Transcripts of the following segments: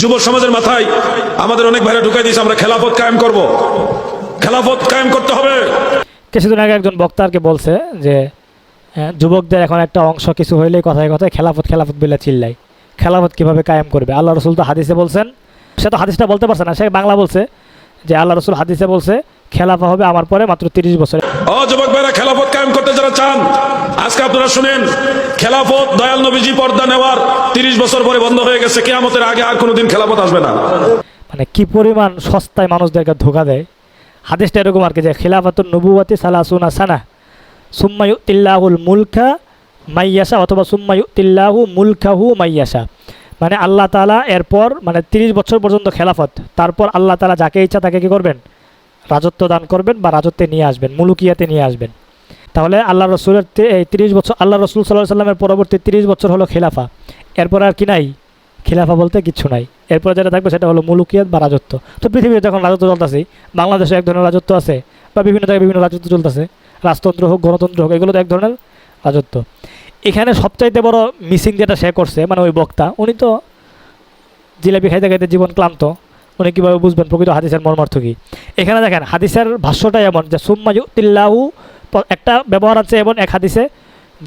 যুব সমাজের মাথায় আমাদের অনেক ভাইরা ঢুকাই দিয়েছে, আমরা খেলাফত কায়েম করব। খেলাফত কায়েম করতে হবে। কিছুদিন আগে একজন বক্তারকে বলছে যে যুবকদের এখন একটা অংশ কিছু হইলেই কথায় কথায় খেলাফত খেলাফত বলে চিল্লাই খেলাফত কীভাবে কায়েম করবে? আল্লাহ রসুল তো হাদিসে বলছেন, সে তো হাদিসটা বলতে পারছে না, সে বাংলা বলছে যে, আল্লাহ রসুল হাদিসে বলছে খেলাফা হবে আমার পরে মাত্র তিরিশ বছরে। ও যুবক ভাইরা খেলাফত কায়েম করতে যারা চান আজকে আপনারা শুনেন খেলাফত দয়াল নবীজি পর্দা নেওয়ার তিরিশ বছর পরে বন্ধ হয়ে গেছে কেয়ামতের আগে আর কোনোদিন খেলাফত আসবে না। মানে কি পরিমাণ সস্তায় মানুষদেরকে ধোকা দেয়। হাদিসটা এরকম আর কি যে খিলাফাতুন নবুয়াতি সালাসুনা সানা সুম্মায়ু তিল্লাহুল মুলকা মাইয়াসা অথবা সুম্মায়ু তিল্লাহু মুলকাহু মাইয়াসা মানে আল্লাহ তালা এরপর মানে তিরিশ বছর পর্যন্ত খেলাফত তারপর আল্লাহ তালা যাকে ইচ্ছা তাকে কি করবেন? রাজত্ব দান করবেন বা রাজত্বে নিয়ে আসবেন, মুলুকিয়াতে নিয়ে আসবেন। তাহলে আল্লাহ রসুলের এই তিরিশ বছর, আল্লাহ রসুল সাল্লাহ সাল্লামের পরবর্তী তিরিশ বছর হলো খেলাফা। এরপর আর কি নাই? খিলাফা বলতে কিচ্ছু নাই। এরপর যেটা থাকবে সেটা হলো মুলুকিয়াত বা রাজত্ব। তো পৃথিবীতে যখন রাজত্ব চলতেছে, বাংলাদেশে এক ধরনের রাজত্ব আছে বা বিভিন্ন জায়গায় বিভিন্ন রাজত্ব চলতেছে, রাজতন্ত্র হোক, গণতন্ত্র হোক, এগুলো তো এক ধরনের রাজত্ব। এখানে সবচাইতে বড় মিসিং যেটা সে করছে মানে ওই বক্তা, উনি তো জিলাপি খাইতে খাইতে জীবন ক্লান্ত। উনি কীভাবে বুঝবেন? প্রকৃত হাদিসের মর্মার্থ কী? এখানে দেখেন, হাদিসের ভাষ্যটাই এমন যে সুম্মায়ু তিল্লাহু একটা ব্যবহার আছে এমন এক হাদিসে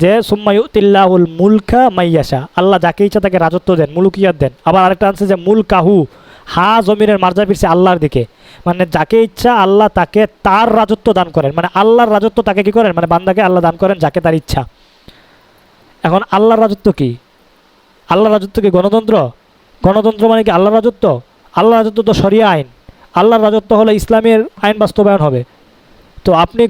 যে সুম্মায়ু তিল্লাহুল মুলকা মাইয়াসা আল্লাহ যাকে ইচ্ছা তাকে রাজত্ব দেন, মুলুকিয়াত দেন। আবার আরেকটা আছে যে মুল কাহু হা জমিনের মার্জা ফিরছে আল্লাহর দিকে। মানে যাকে ইচ্ছা আল্লাহ তাকে তার রাজত্ব দান করেন। মানে আল্লাহর রাজত্ব তাকে কি করেন? মানে বান্দাকে আল্লাহ দান করেন যাকে তার ইচ্ছা। এখন আল্লাহর রাজত্ব কি? আল্লাহর রাজত্ব কি গণতন্ত্র? গণতন্ত্র মানে কি আল্লাহর রাজত্ব? আল্লাহর রাজত্ব তো সরিয়া আইন। আল্লাহর রাজত্ব হলে ইসলামের আইন বাস্তবায়ন হবে। তো আপনি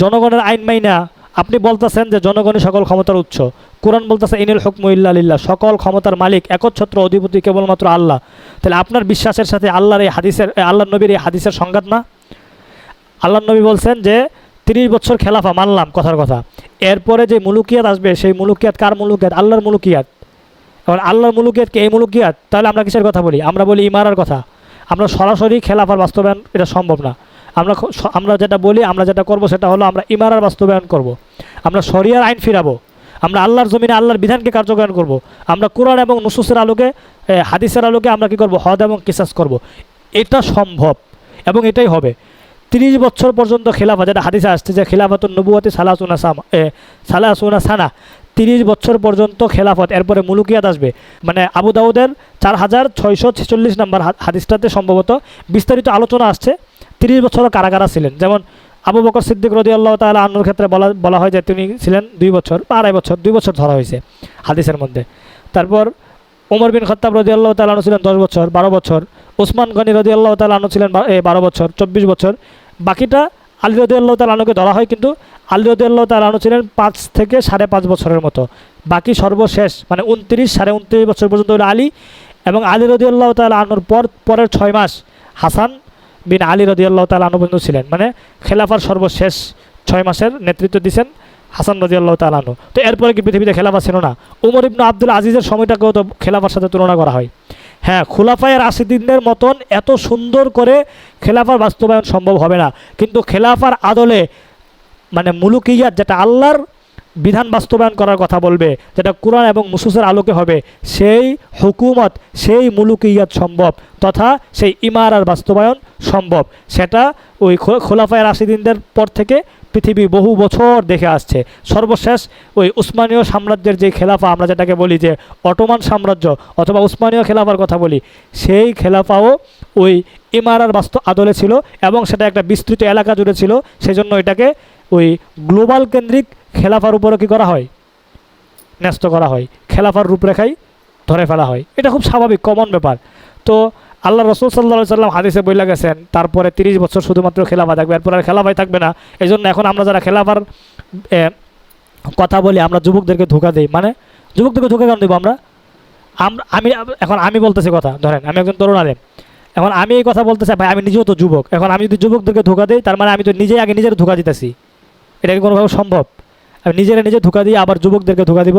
জনগণের আইন মাইনা, আপনি বলতেছেন যে জনগণই সকল ক্ষমতার উৎস। কোরআন বলতেছে, ইনিল হুকম ইল্লা সকল ক্ষমতার মালিক, একচ্ছত্র অধিপতি কেবলমাত্র আল্লাহ। তাহলে আপনার বিশ্বাসের সাথে আল্লাহর এই হাদিসের আল্লাহ নবীর এই হাদিসের সংঘাত না? আল্লাহ নবী বলছেন যে, তিরিশ বছর খেলাফা, মানলাম কথার কথা। এরপরে যে মুলুকিয়াত আসবে, সেই মুলুকিয়াত কার মুলুকিয়াত? আল্লাহর মুলুকিয়াত। এবার আল্লাহর মুলুকিয়াত কি এই মুলুকিয়াত তাহলে আমরা কিসের কথা বলি? আমরা বলি ইমারার কথা। আমরা সরাসরি খেলাফার বাস্তবায়ন, এটা সম্ভব না। আমরা আমরা যেটা বলি, আমরা যেটা করব, সেটা হলো আমরা ইমারার বাস্তবায়ন করব। আমরা শরিয়ার আইন ফিরাবো। আমরা আল্লাহর জমিনে আল্লাহর বিধানকে কার্যকরণ করব। আমরা কোরআন এবং নুসুসের আলোকে হাদিসের আলোকে আমরা কি করব? হদ এবং কিসাস করব। এটা সম্ভব এবং এটাই হবে। তিরিশ বছর পর্যন্ত খেলাফা, যেটা হাদিসে আসছে যে খেলাফত নবুয়াতি সালাসুনা এ, সালাসুনা সানা। তিরিশ বছর পর্যন্ত খেলাফত, এরপরে মুলুকিয়াত আসবে। মানে আবু দাউদের চার হাজার ছয়শো ছেচল্লিশ নম্বর হাদিসটাতে সম্ভবত বিস্তারিত আলোচনা আসছে। তিরিশ বছরও কারাগারা ছিলেন। যেমন আবু বকর সিদ্দিক রদি আল্লাহ তালা আন্নুর ক্ষেত্রে বলা বলা হয় যে তিনি ছিলেন দুই বছর, বা আড়াই বছর, দুই বছর ধরা হয়েছে হাদিসের মধ্যে। তারপর ওমর বিন খত্তাব রদি আল্লাহ তালানু ছিলেন দশ বছর, বারো বছর। ওসমান গনি রদি আল্লাহ তালানু ছিলেন বারো বছর, চব্বিশ বছর। বাকিটা আলী রদি আল্লাহ তালানুকে ধরা হয় কিন্তু আলী রদি আল্লাহ তালানু ছিলেন পাঁচ থেকে সাড়ে পাঁচ বছরের মতো। বাকি সর্বশেষ মানে উনত্রিশ, সাড়ে উনত্রিশ বছর পর্যন্ত হলো আলী এবং আলী রদি আল্লাহ তালা আনুর পর, পরের ছয় মাস হাসান বিন আলী রদি আল্লাহ তালা আনু পর্যন্ত ছিলেন। মানে খেলাফার সর্বশেষ ছয় মাসের নেতৃত্ব দিয়েছেন হাসান রদি আল্লাহ তালানু তো এরপরে কি পৃথিবীতে খেলাফা ছিল না? উমর ইবনু আব্দুল আজিজের সময়টাকেও তো খেলাফার সাথে তুলনা করা হয়। হ্যাঁ খোলাফায়ের রাশিদিনদের মতন এত সুন্দর করে খেলাফার বাস্তবায়ন সম্ভব হবে না। কিন্তু খেলাফার আদলে মানে মুলুকিয়াত যেটা আল্লাহর বিধান বাস্তবায়ন করার কথা বলবে, যেটা কোরআন এবং মুসুসের আলোকে হবে, সেই হুকুমত, সেই মুলুকিয়াত সম্ভব তথা সেই ইমারার বাস্তবায়ন সম্ভব। সেটা ওই খোলাফায় রাশিদিনদের পর থেকে পৃথিবী বহু বছর দেখে আসছে। সর্বশেষ ওই উসমানীয় সাম্রাজ্যের যে খেলাফা, আমরা যেটাকে বলি যে অটোমান সাম্রাজ্য অথবা উসমানীয় খেলাফার কথা বলি, সেই খেলাফাও ওই ইমারার বাস্তব আদলে ছিল এবং সেটা একটা বিস্তৃত এলাকা জুড়ে ছিল, সেজন্য এটাকে ওই গ্লোবাল কেন্দ্রিক খেলাফার উপরে কী করা হয়? ন্যস্ত করা হয়। খেলাফার রূপরেখাই ধরে ফেলা হয়। এটা খুব স্বাভাবিক কমন ব্যাপার। তো আল্লাহ রসুল সাল্লা সাল্লাম হাদিসে বইলা গেছেন, তারপরে তিরিশ বছর শুধুমাত্র খেলাফা থাকবে, এরপর আর খেলাফাই থাকবে না। এই জন্য এখন আমরা যারা খেলাফার কথা বলি, আমরা যুবকদেরকে ধোকা দিই। মানে যুবকদেরকে ধোকা কেন দেবো আমরা? আমি এখন আমি বলতেছি কথা, ধরেন, আমি একজন তরুণ আলেম। এখন আমি এই কথা বলতে চাই ভাই, আমি নিজেও তো যুবক। এখন আমি যদি যুবকদেরকে ধোকা দিই, তার মানে আমি তো নিজেই আগে নিজের ধোকা দিতেছি। এটা কি কোনোভাবে সম্ভব? আমি নিজেরা নিজে ধোকা দিয়ে আবার যুবকদেরকে ধোকা দিব?